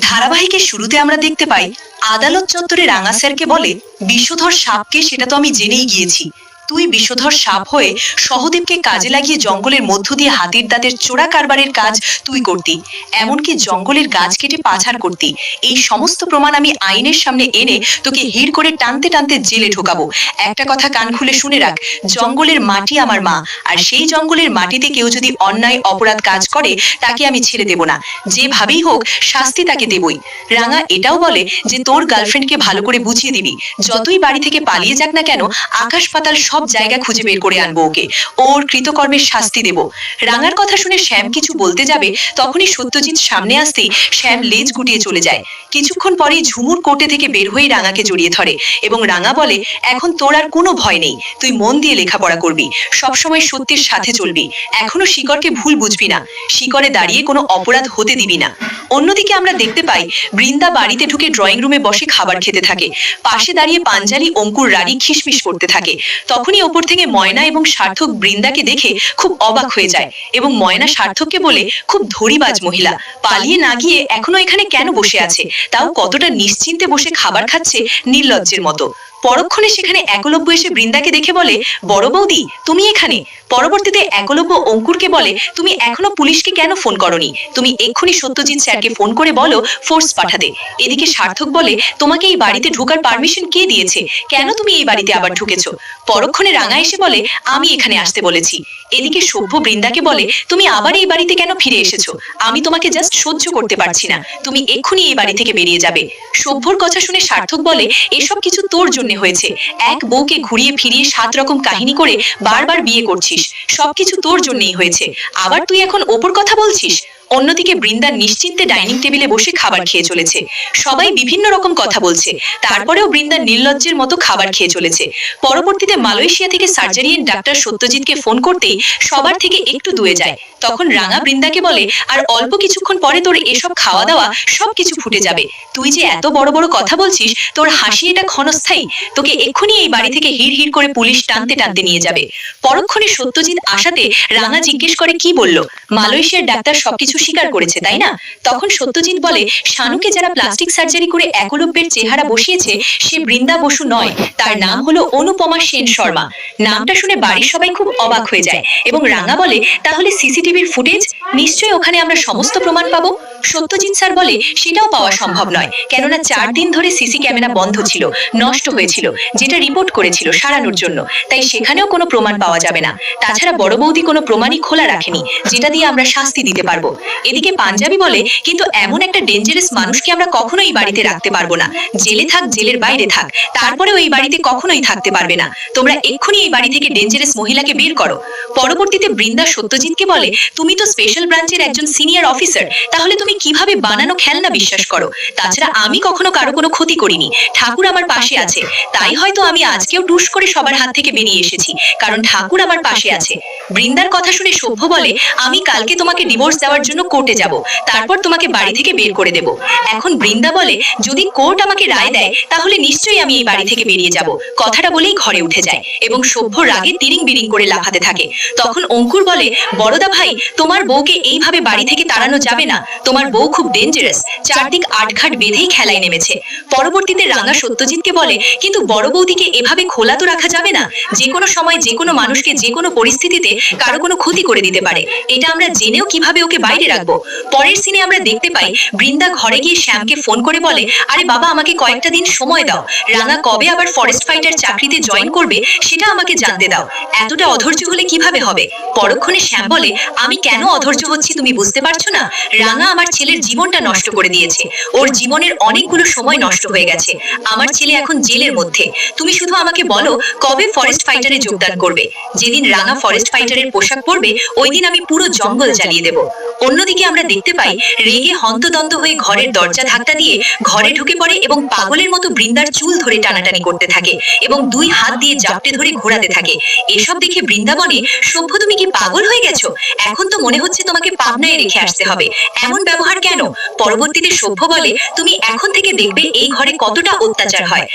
ধারাবাহিকের শুরুতে আমরা দেখতে পাই আদালত চত্বরে রাঙা স্যারকে বলে বিশ্বধর সাপকে, সেটা তো আমি জেনেই গিয়েছি। তুই বিষধর সাপ হয়ে সহদেবকে কাজে লাগিয়ে জঙ্গলের মধ্য দিয়ে হাতির দাঁতের চোরা কারবারের কাজ তুই করতি। এমনকি জঙ্গলের গাছ কেটে পাচার করতি। এই সমস্ত প্রমাণ আমি আইনের সামনে এনে তোকে হিড় করে টানতে টানতে জেলে ঢোকাবো একটা কথা কান খুলে শুনে রাখ জঙ্গলের মাটি আমার মা আর সেই জঙ্গলের মাটিতে কেউ যদি অন্যায় অপরাধ কাজ করে তাকে আমি ছেড়ে দেব না। যেভাবেই হোক শাস্তি তাকে দেবই। রাঙা এটাও বলে যে তোর গার্লফ্রেন্ডকে ভালো করে বুঝিয়ে দিবি। যতই বাড়ি থেকে পালিয়ে যাক না কেন আকাশ পাতাল সব জায়গা খুঁজে বের করে আনব ওকে। ওর কৃতকর্মের শাস্তি দেব। রাঙার কথা শুনে শ্যাম কিছু বলতে যাবে, তখনই সত্যজিৎ সামনে আসতেই শ্যাম লেজ গুটিয়ে চলে যায়। কিছুক্ষণ পরেই ঝুমুর কোটে থেকে বের হয়ে রাঙাকে জড়িয়ে ধরে এবং রাঙা বলে, এখন তোর আর কোনো ভয় নেই, তুই মন দিয়ে লেখাপড়া করবি, সবসময় সত্যের সাথে চলবি, এখনও শিকড়কে ভুল বুঝবি না, শিকড়ে দাঁড়িয়ে কোনো অপরাধ হতে দিবি না। অন্যদিকে আমরা দেখতে পাই, বৃন্দা বাড়িতে ঢুকে ড্রয়িং রুমে বসে খাবার খেতে থাকে, পাশে দাঁড়িয়ে পাঞ্জালি, অঙ্কুর, রানী খিসমিস করতে থাকে। তখনই ওপর থেকে ময়না এবং সার্থক বৃন্দাকে দেখে খুব অবাক হয়ে যায় এবং ময়না সার্থককে বলে, খুব ধরিবাজ মহিলা, পালিয়ে না গিয়ে এখনও এখানে কেন বসে আছে? তাও কতটা নিশ্চিন্তে বসে খাবার খাচ্ছে নির্লজ্জের মতো। পরক্ষণে সেখানে একলব্য এসে বৃন্দাকে দেখে বলে, বড় বৌদি, তুমি এখানে? পরবর্তীতে একলব্য অঙ্কুরকে বলে, তুমি এখনও পুলিশকে কেন ফোন করনি? তুমি এক্ষুনি সত্যজিৎ স্যারকে ফোন করে বলো, ফোর্স পাঠাতে। এদিকে সার্থক বলে, তোমাকে এই বাড়িতে ঢোকার পারমিশন কে দিয়েছে? কেন তুমি এই বাড়িতে আবার ঢুকেছো? পরক্ষণে রাঙা এসে বলে, আমি এখানে আসতে বলেছি। এদিকে সভ্য বৃন্দাকে বলে, তুমি আবার এই বাড়িতে কেন ফিরে এসেছ? আমি তোমাকে জাস্ট সহ্য করতে পারছি না। তুমি এক্ষুনি এই বাড়ি থেকে বেরিয়ে যাবে। সভ্যর কথা শুনে সার্থক বলে, এসব কিছু তোর জন্য হয়েছে। এক বউকে ঘুরিয়ে ফিরিয়ে সাত রকম কাহিনী করে বারবার বিয়ে করছিস। সবকিছু তোর জন্যই হয়েছে। আবার তুই এখন ওপর কথা বলছিস? অন্যদিকে বৃন্দা নিশ্চিন্তে ডাইনিং টেবিলে বসে খাবার খেয়ে চলেছে। সবাই বিভিন্ন রকম কথা বলছে। তারপরেও বৃন্দা নির্লজ্জের মতো খাবার খেয়ে চলেছে। পরবর্তীতে মালয়েশিয়া থেকে সার্জারিয়ান ডাক্তার সত্যজিৎকে ফোন করতেই সবার থেকে একটু দুয়ে যায়। তখন রাঙা বৃন্দাকে বলে, আর অল্প কিছুক্ষণ পরে তোর এসব খাওয়া দাওয়া সবকিছু ফুটে যাবে। তুই যে এত বড় বড় কথা বলছিস, তোর হাসি এটা ক্ষণস্থায়ী। তোকে এক্ষুনি এই বাড়ি থেকে হিড় হিড় করে পুলিশ টানতে টানতে নিয়ে যাবে। পরক্ষণে সত্যজিৎ আসাতে রাঙা জিজ্ঞেস করে, কি বলল? মালয়েশিয়ার ডাক্তার সবকিছু স্বীকার করেছে তাই না? তখন সত্যজিৎ বলে শানুকে যারা প্লাস্টিক সার্জারি করে একলব্যের চেহারা বসিয়েছে সে বৃন্দা বসু নয় তার নাম হলো অনুপমা সেন শর্মা। নামটা শুনে বাড়ির সবাই খুব অবাক হয়ে যায় এবং রাঙা বলে তাহলে সিসিটিভির ফুটেজ নিশ্চয়ই ওখানে আমরা সমস্ত প্রমাণ পাবো? সত্যজিৎ স্যার বলে সেটাও পাওয়া সম্ভব নয়। কেননা চার দিন ধরে সিসি ক্যামেরা বন্ধ ছিল নষ্ট হয়েছিল যেটা রিপোর্ট করেছিল সারানোর জন্য। তাই সেখানেও কোনো প্রমাণ পাওয়া যাবে না। তাছাড়া বড় বৌদি কোনো প্রমাণই খোলা রাখেনি। যেটা দিয়ে আমরা শাস্তি দিতে পারব। এদিকে পাঞ্জাবি বলে কিন্তু এমন একটা ডেঞ্জারাস মানুষকে আমরা কখনোই বাড়িতে রাখতে পারব না। জেলে থাক জেলের বাইরে থাক। তারপরেও এই বাড়িতে কখনোই থাকতে পারবে না। তোমরা এক্ষুনি এই বাড়ি থেকে ডেঞ্জারাস মহিলাকে বের করো। পরবর্তীতে বৃন্দা সত্যজিৎকে বলে তুমি তো স্পেশাল ব্রাঞ্চের একজন সিনিয়র অফিসার তাহলে তুমি কীভাবে বানানো খেলনা বিশ্বাস করো? তাছাড়া আমি কখনো কারও কোনো ক্ষতি করিনি। ঠাকুর আমার পাশে আছে। তাই হয়তো আমি আজকেও টুস করে সবার হাত থেকে বেরিয়ে এসেছি। কারণ ঠাকুর আমার পাশে আছে। বৃন্দার কথা শুনে সভ্য বলে আমি কালকে তোমাকে ডিভোর্স দেওয়ার জন্য কোর্টে যাব। তারপর তোমাকে বাড়ি থেকে বের করে দেব। এখন বৃন্দা বলে যদি কোর্ট আমাকে রায় দেয় তাহলে নিশ্চয়ই আমি এই বাড়ি থেকে বেরিয়ে যাব। কথাটা বলেই ঘরে উঠে যায় এবং সভ্য রাগে তিরিং বিরিং করে লাফাতে থাকে। তখন অঙ্কুর বলে বড়দা ভাই তোমার বউকে এইভাবে বাড়ি থেকে তাড়ানো যাবে না তোমার বউ খুব ডেঞ্জারাস চারদিক আটঘাট বেঁধেই খেলায় নেমেছে। পরবর্তীতে রাঙা সত্যজিৎকে বলে, কিন্তু বড় বৌদিকে এভাবে খোলা তো রাখা যাবে না। যে কোনো সময় যে কোনো মানুষকে যে কোনো পরিস্থিতিতে কারও কোনো ক্ষতি করে দিতে পারে। এটা আমরা জেনেও কীভাবে ওকে বাইরে রাখব? পরের সিনে আমরা দেখতে পাই, বৃন্দা ঘরে গিয়ে শ্যামকে ফোন করে বলে, আরে বাবা, আমাকে কয়েকটা দিন সময় দাও। রাঙা কবে আবার ফরেস্ট ফাইটার চাকরিতে জয়েন করবে, সেটা আমাকে জানতে দাও। এতটা অধৈর্য হলে কীভাবে হবে? পরক্ষণে শ্যাম বলে, আমি কেন অধৈর্য হচ্ছি তুমি বুঝতে পারছ না? রাঙা আমার ছেলের জীবনটা নষ্ট করে দিয়েছে। ওর জীবনের অনেকগুলো সময় নষ্ট হয়ে গেছে। আমার ছেলে এখন জেলের মধ্যে। তুমি শুধু আমাকে বলো কবে ফরেস্ট ফাইটারে যোগদান করবে? যেদিন রাঙা ফরেস্ট ফাইটারের পোশাক পরবে ওই দিন আমি পুরো জঙ্গল জ্বালিয়ে দেব। অন্যদিকে আমরা দেখতে পাই রেগে হন্তদন্ত হয়ে ঘরের দরজা ধাক্কা দিয়ে ঘরে ঢুকে পড়ে এবং পাগলের মতো বৃন্দার চুল ধরে টানাটানি করতে থাকে এবং দুই হাত দিয়ে জাপটে ধরে ঘোরাতে থাকে। এসব দেখে বৃন্দাবনে সভ্য তুমি কি পাগল হয়ে গেছো? এখন তো মনে হচ্ছে তোমাকে পাবনায় রেখে আসতে হবে। এমন ব্যবহার কেন? পরবর্তীতে সভ্য বলে তুমি এখন থেকে দেখবে এই ঘরে কতটা অত্যাচার হয়।